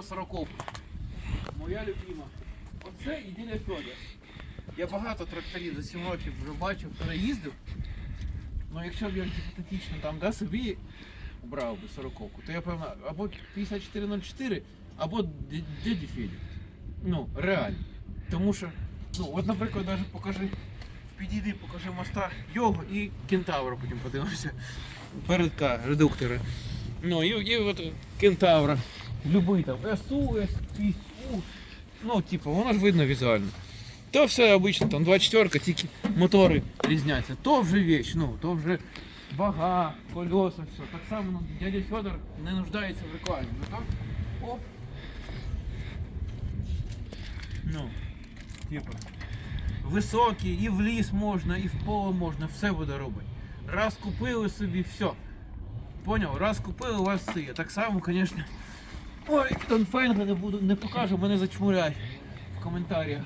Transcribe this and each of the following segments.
на сороковку. Моя любима. Оце і діля Я багато тракторів за 7 років вже бачив, переїздив. Ну якщо б я гіпотетично там да, собі брав би сороковку, то я певно або 5404, або Д- дяді Федя. Ну, реально. Тому що, ну, от, наприклад, навіть покажи, підійди, покажи моста його і кентавра потім подивимося. Передка, редуктори. Ну, і, і от кентавра. Любий там СУ, СУ. Ну, типу, воно ж видно візуально. То все обично, там 24 тільки мотори різняться. То вже віч, ну, то вже вага, колеса, все. Так само ну, дядя Федор не нуждається в рекламі. Ну так, оп. Ну, типу, високі, і в ліс можна, і в поле можна, все буде робити. Раз купили собі, все. Поняв? Раз купили, у вас все є. Так само, звісно. Ой, Донфенга не буду, не покажу, мене зачмуряють в коментарях.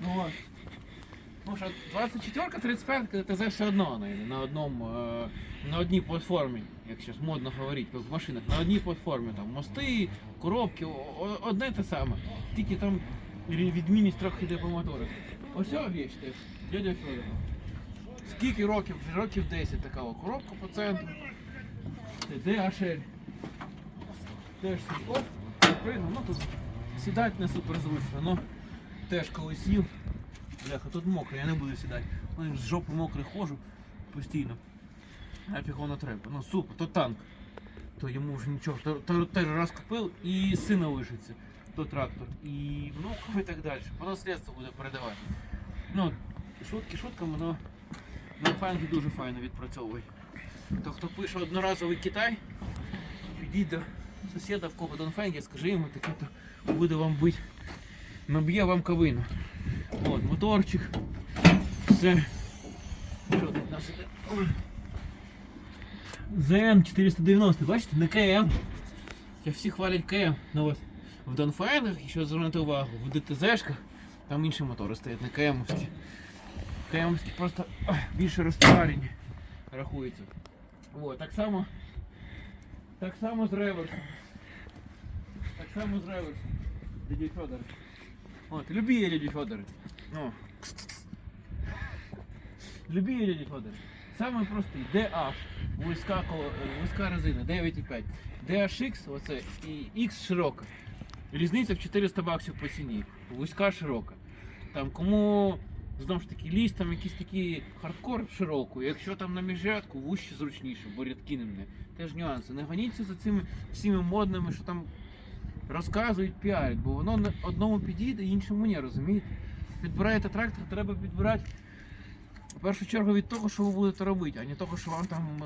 Ну. Ну що, 24 35 ТЗ все одно вона на одному, е, на одній платформі, як зараз модно говорити, в машинах, на одній платформі там мости, коробки, одне те саме. Тільки там відмінність трохи йде по моторах. Ось о, віч теж, дядя Федор. Скільки років? Років 10 така коробка по центру. Це DHL. Теж оп, пригнув, ну тут сідати не супер зручно, ну теж коли сів. Бляха, тут мокро, я не буду сідати. Ну, з жопи мокрий ходжу постійно. Нафіг воно треба. Ну супер, то танк. То йому вже нічого. То, теж раз купив і сина лишиться. То трактор. І внуков і так далі. По наслідство буде передавати. Ну, шутки шутками, але на фанки дуже файно відпрацьовує. То хто пише одноразовий Китай, підіть до сусіда в кого Донфенгі, скажи йому таке, то буде вам бить. Наб'є вам кавину. От, моторчик. Все. Ой. ЗН 490, бачите, не КМ. Я всі хвалять КМ. Ну от в Донфайнах, якщо звернути увагу, в ДТЗшках там інші мотори стоять, не КМовські. КМовські просто більше розпарені рахуються. О, так само. Так само з реверсом. Так само з реверсом. Дядя Федор. От, любі я дяді Федори. Ну. Любі я дяді Федори. Саме простий DH, вузька, е, вузька резина, 9,5. DHX, оце і X широка. Різниця в 400 баксів по ціні. Вузька широка. Там кому знову ж таки ліс, там якийсь такий хардкор широку, якщо там на міжрядку, вужче зручніше, бо рядки не. Теж нюанси. Не гоніться за цими всіми модними, що там розказують, піарять, бо воно одному підійде, іншому ні, розумієте? Підбираєте трактор, треба підбирати в першу чергу від того, що ви будете робити, а не того, що вам там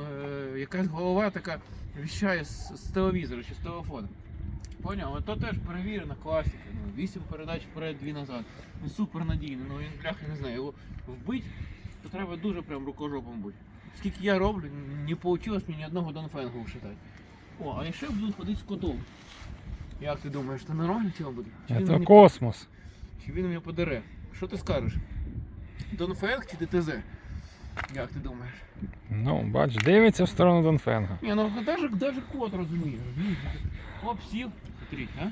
е, якась голова така віщає з, з телевізора чи з телефону. Поняв? То теж перевірена класика. Ну, 8 передач вперед, 2 назад. Ну, супер надійно. Ну він бляха не знаю, його вбити, то треба дуже прям рукожопом бути. Скільки я роблю, не вийшло мені ні одного донфенгу вшитати. О, а якщо я буду ходити з котом? Як ти думаєш, це нормально цього буде? Чи він Це мені- космос. чи він мене подере? Що ти скажеш? Донфенг чи ДТЗ? Як ти думаєш? Ну, бач, дивиться в сторону Донфенга. Ні, ну даже, даже кот розуміє. Оп, сів. Смотрите, а?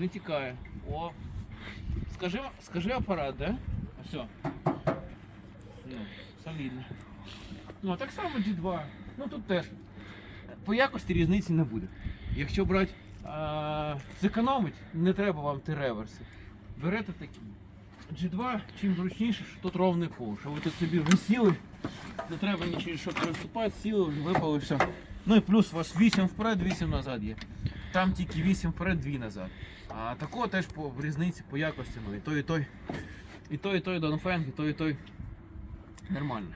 Не тікає. О. Скажи, скажи апарат, да? Все. Ну, солідно. Ну, а так само G2. Ну тут теж. По якості різниці не буде. Якщо брати зекономить, не треба вам ті реверси. Берете такі. G2, чим зручніше, що тут ровний пол. Що ви тут собі вже сіли, не треба нічого що переступати, сіли, випали, все. Ну і плюс у вас 8 вперед, 8 назад є. Там тільки 8 вперед, 2 назад. А такого теж по різниці, по якості, ну і той, і той. І той, і той Донфенг, і той, і той. Нормально.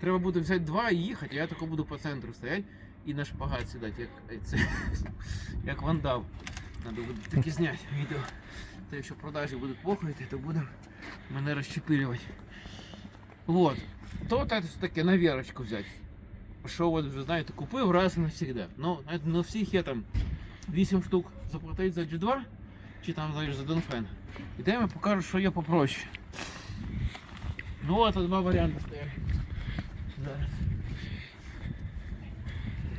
Треба буде взяти два і їхати, а я тако буду по центру стояти і на шпагат сідати, як, це, як вандал. Надо буде таки зняти відео. То якщо продажі будуть похуїти, то будемо мене розчепилювати. Вот. То так таке на вірочку взяти. Що от вже знаєте, купив раз і навсегда. Ну, знаєте, на всіх є там 8 штук заплатити за G2, чи там знаєш, за Донфен. Ідемо, я покажу, що є попроще. Ну от два варіанти стоять. Зараз.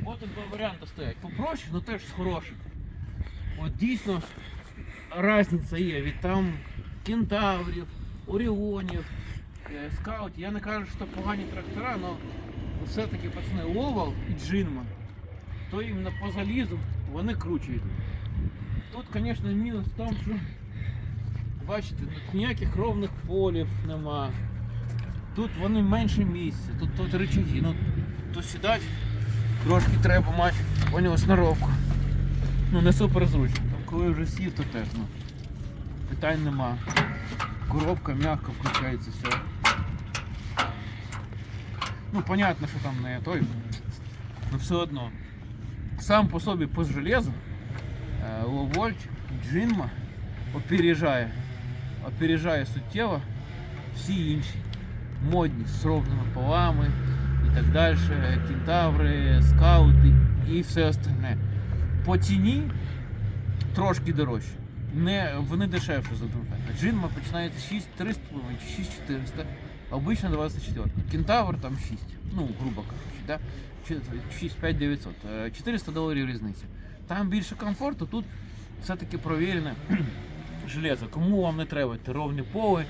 от два варіанти стоять. Попроще, але теж з хороших. От дійсно різниця є від там кентаврів, оріонів, е, скаутів. Я не кажу, що погані трактора, але все-таки пацани Ловал і Джинма, то іменно по залізу вони круче йдуть. Тут, звісно, мінус в тому, що бачите, ніяких ровних полів нема. Тут вони менше місця, тут, тут рычаги, ну то сідати трошки треба мати у нього сноровку. Ну не супер зручно. Там, коли вже сів, то теж ну, питань нема. Коробка м'яко включається, все. Ну, понятно, що там не той. Но все одно. Сам по собі по железу е, Ловольт, Джинма опережає. Опережає суттєво всі інші модні з ровними полами і так далі, кентаври, скаути і все остальне. По ціні трошки дорожче. Не, вони дешевше за Донфен. Джинма починається 6300 чи 6400, а обично 24. Кентавр там 6. Ну, грубо кажучи, да? 6-5-900. Е, 400 доларів різниця. Там більше комфорту, тут все-таки провірене железо. Кому вам не треба ровні поли,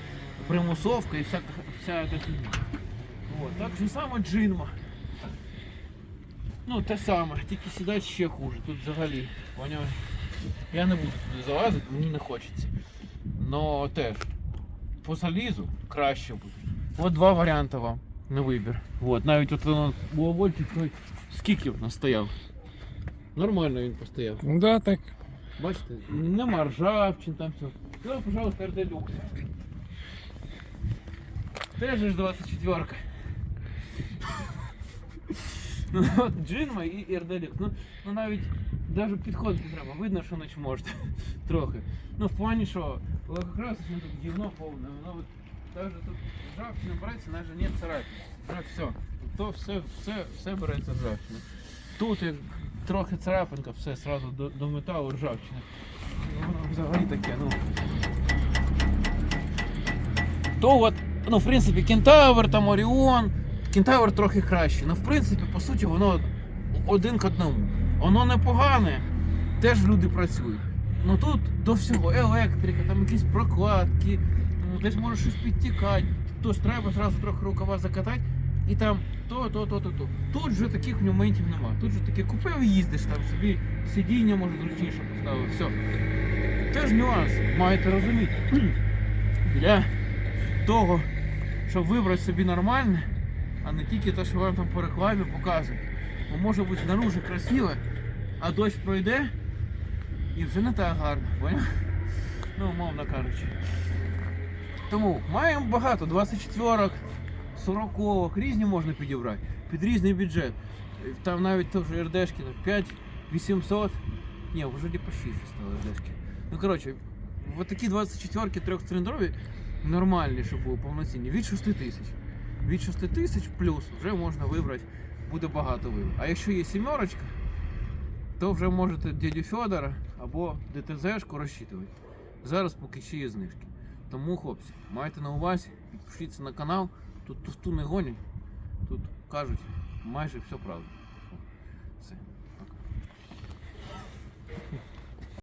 примусовка і всяка, всяка фігня. От, так же само джинма. Ну, те саме, тільки сідати ще хуже. Тут взагалі, поняв? Я не буду туди залазити, мені не хочеться. Но теж по залізу краще буде. От два варіанти вам на вибір. От, навіть от воно Вольтик той скільки воно стояв. Нормально він постояв. Ну да, так. Бачите, нема ржавчин там все. Ну, пожалуйста, РД люкс. Теж ж 24 Ну от Джинма і РД люкс. Ну, ну навіть навіть підходити треба. Видно, що не можете трохи. Ну в плані, що лакокрасочне тут гівно повне, воно от навіть тут ржавчина береться, навіть нет царапин. Вже все. То все, все, все береться ржавчина. Тут як трохи царапинка, все сразу до, до металу ржавчина. Ну, воно взагалі таке, ну. То от, Ну, в принципі, Кентавр, там Оріон. Кентавр трохи краще. Ну, в принципі, по суті, воно один к одному. Воно непогане, теж люди працюють. Ну тут до всього електрика, там якісь прокладки, десь може щось підтікати. Тож треба зразу трохи рукава закатати і там то, то, то, то, то. Тут же таких моментів нема. Тут же таке купив і їздиш там собі, сидіння може зручніше поставив, все. Теж нюанс, маєте розуміти. Для того, щоб вибрати собі нормальне, а не тільки те, що вам там по рекламі показують. Бо може бути знаружи красиве, а дощ пройде і вже не так гарно, поняв? Ну, умовно кажучи. Тому маємо багато 24 40 різні можна підібрати, під різний бюджет. Там навіть теж РДшки 5 800. Ні, вже не по 6 стали РДшки. Ну коротше, от такі 24 трьохциліндрові нормальні, щоб були повноцінні, від 6 тисяч. Від 6 тисяч плюс вже можна вибрати, буде багато вибору. А якщо є сімерочка, то вже можете дядю Федора або ДТЗшку розчитувати. Зараз поки ще є знижки. Тому, хлопці, майте на увазі, підпишіться на канал. Тут туфту не гонять. Тут кажуть майже все правда.